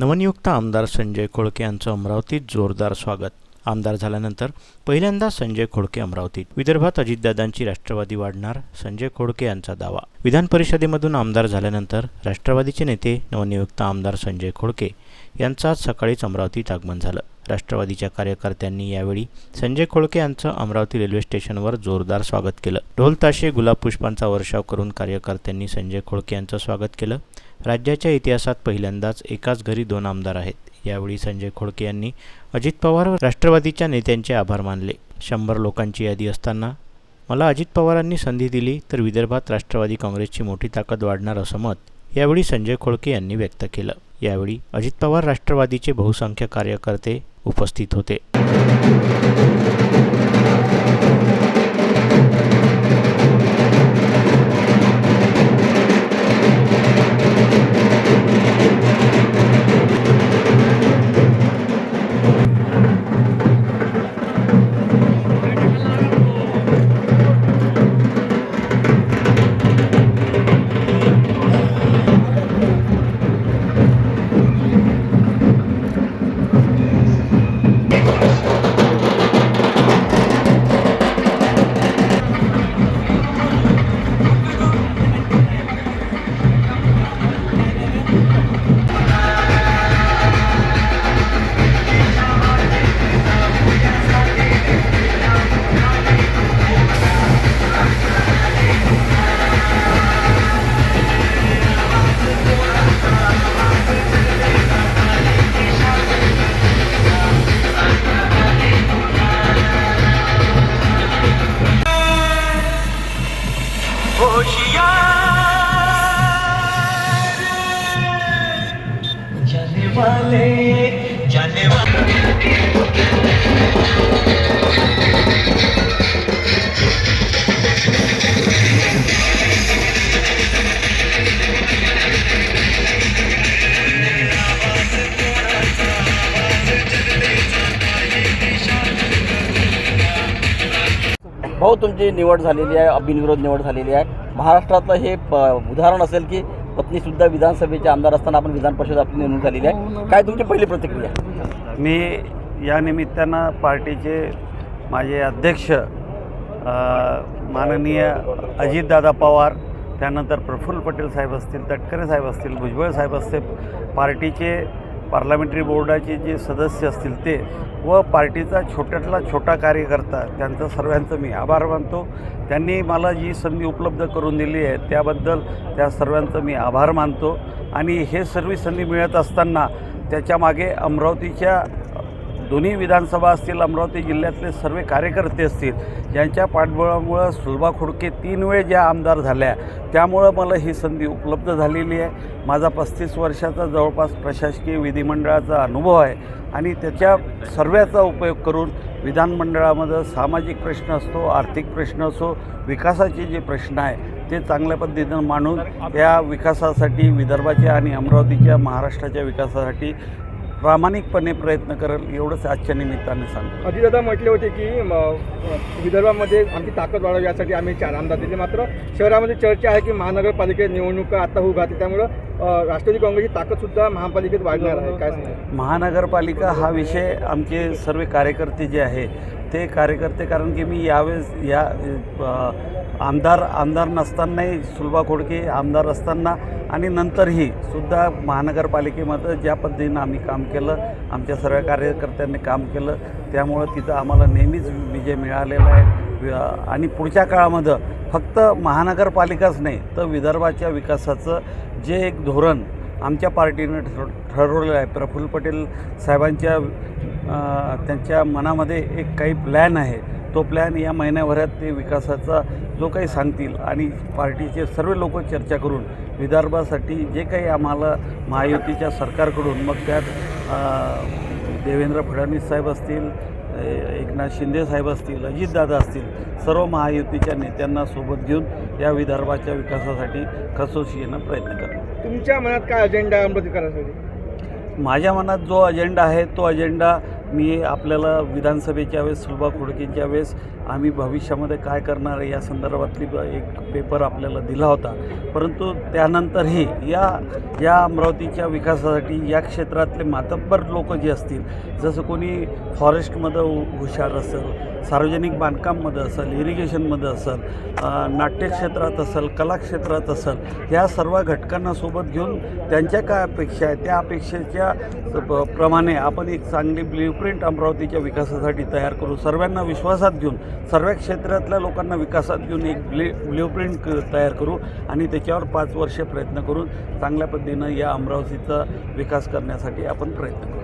नवनियुक्त आमदार संजय खोळके यांचं अमरावतीत जोरदार स्वागत. आमदार झाल्यानंतर पहिल्यांदा संजय खोडके अमरावतीत. विदर्भात अजितदादांची राष्ट्रवादी वाढणार संजय खोडके यांचा दावा. विधान परिषदेमधून आमदार झाल्यानंतर राष्ट्रवादीचे नेते नवनियुक्त आमदार संजय खोडके यांचं आज सकाळीच अमरावतीत आगमन झालं. राष्ट्रवादीच्या कार्यकर्त्यांनी यावेळी संजय खोळके यांचं अमरावती रेल्वे स्टेशनवर जोरदार स्वागत केलं. ढोल ताशे गुलाब पुष्पांचा वर्षाव करून कार्यकर्त्यांनी संजय खोळके यांचं स्वागत केलं. राज्याच्या इतिहासात पहिल्यांदाच एकाच घरी दोन आमदार आहेत. यावेळी संजय खोडके यांनी अजित पवार व राष्ट्रवादीच्या नेत्यांचे आभार मानले. शंभर लोकांची यादी असताना मला अजित पवारांनी संधी दिली तर विदर्भात राष्ट्रवादी काँग्रेसची मोठी ताकद वाढणार असं मत यावेळी संजय खोडके यांनी व्यक्त केलं. यावेळी अजित पवार राष्ट्रवादीचे बहुसंख्य कार्यकर्ते उपस्थित होते. जाने वाले जाने वाले भाऊ तुमची निवड झालेली आहे बिनविरोध निवड झालेली आहे. महाराष्ट्रातलं हे प- उदाहरण असेल की पत्नीसुद्धा विधानसभेचे आमदार असताना आपण विधान परिषद आपली नेमणूक झालेली आहे. काय तुमची पहिली प्रतिक्रिया? मी या निमित्तानं पार्टीचे माझे अध्यक्ष माननीय अजितदादा पवार त्यानंतर प्रफुल्ल पटेल साहेब असतील तटकरे साहेब असतील भुजबळ साहेब असतील पार्टीचे पार्लमेंटरी बोर्डाचे जे सदस्य असतील ते व पार्टीचा छोट्यातला छोटा कार्यकर्ता त्यांचं सर्वांचं मी आभार मानतो. त्यांनी मला जी संधी उपलब्ध करून दिली आहे त्याबद्दल त्या सर्वांचं मी आभार मानतो. आणि हे सर्व संधी मिळत असताना त्याच्यामागे अमरावतीच्या दोन्ही विधानसभा असतील अमरावती जिल्ह्यातले सर्व कार्यकर्ते असतील यांच्या पाठबळामुळं सुलभा खोडके तीन वेळ ज्या आमदार झाल्या त्यामुळं मला ही संधी उपलब्ध झालेली आहे. माझा पस्तीस वर्षाचा जवळपास प्रशासकीय विधिमंडळाचा अनुभव आहे आणि त्याच्या सर्व्याचा उपयोग करून विधानमंडळामध्ये सामाजिक प्रश्न असतो आर्थिक प्रश्न असो विकासाचे जे प्रश्न आहे ते चांगल्या पद्धतीनं मांडून या विकासासाठी विदर्भाच्या आणि अमरावतीच्या महाराष्ट्राच्या विकासासाठी प्रामाणिकपणे प्रयत्न करेल एवढंच आजच्या निमित्ताने सांगतो. अजितदादा म्हटले होते की विदर्भामध्ये आमची ताकद वाढावी यासाठी आम्ही चार आमदार दिले. मात्र शहरामध्ये चर्चा आहे की महानगरपालिकेत निवडणुका आता होऊ घातली त्यामुळं राष्ट्रवादी काँग्रेसची ताकदसुद्धा महापालिकेत वाढणार आहे. काय महानगरपालिका हा विषय आमचे सर्व कार्यकर्ते जे आहे ते कार्यकर्ते कारण की मी यावेळेस या आमदार आमदार नसतानाही सुलभा खोडके आमदार असताना आणि नंतरही सुद्धा महानगरपालिकेमध्ये ज्या पद्धतीनं आम्ही काम केलं आमच्या सर्व कार्यकर्त्यांनी काम केलं त्यामुळं तिथं आम्हाला नेहमीच विजय मिळालेला आहे. आणि पुढच्या काळामध्ये फक्त महानगरपालिकाच नाही तर विदर्भाच्या विकासाचं जे एक धोरण आमच्या पार्टीनं ठर ठरवलेलं आहे. प्रफुल्ल पटेल साहेबांच्या त्यांच्या मनामध्ये एक काही प्लॅन आहे. तो प्लॅन या महिन्याभरात ते विकासाचा जो काही सांगतील आणि पार्टीचे सर्व लोक चर्चा करून विदर्भासाठी जे काही आम्हाला महायुतीच्या सरकारकडून मग त्यात देवेंद्र फडणवीस साहेब असतील एकनाथ शिंदे साहेब असतील अजितदादा असतील सर्व महायुतीच्या नेत्यांना सोबत घेऊन या विदर्भाच्या विकासासाठी कसोशीनं प्रयत्न करतो तुमच्या मनात काय अजेंडा आहे अमरावती करण्यासाठी माझ्या मनात जो अजेंडा आहे तो अजेंडा मी आपल्याला विधानसभेच्या वेळेस सुलभा खोडकेंच्या वेळेस आम्ही भविष्यामध्ये काय करणार आहे या संदर्भातली एक पेपर आपल्याला दिला होता. परंतु त्यानंतरही या या अमरावतीच्या विकासासाठी या क्षेत्रातले मातब्बर लोक जे असतील जसं कोणी फॉरेस्टमध्ये हुशार असेल सार्वजनिक बांधकाममध्ये असेल इरिगेशनमध्ये असेल नाट्यक्षेत्रात असेल कलाक्षेत्रात असेल या सर्व घटकांना सोबत घेऊन त्यांच्या काय अपेक्षा आहे त्या अपेक्षेच्या प्रमाणे आपण एक चांगली ब्ल्यूप्रिंट अमरावतीच्या विकासासाठी तयार करू सर्वांना विश्वासात घेऊन सर्व क्षेत्रातल्या लोकांना विकासात घेऊन एक ब्ल्यू ब्ल्यूप्रिंट क तयार करू आणि त्याच्यावर पाच वर्षे प्रयत्न करून चांगल्या पद्धतीनं या अमरावतीचा विकास करण्यासाठी आपण प्रयत्न करू.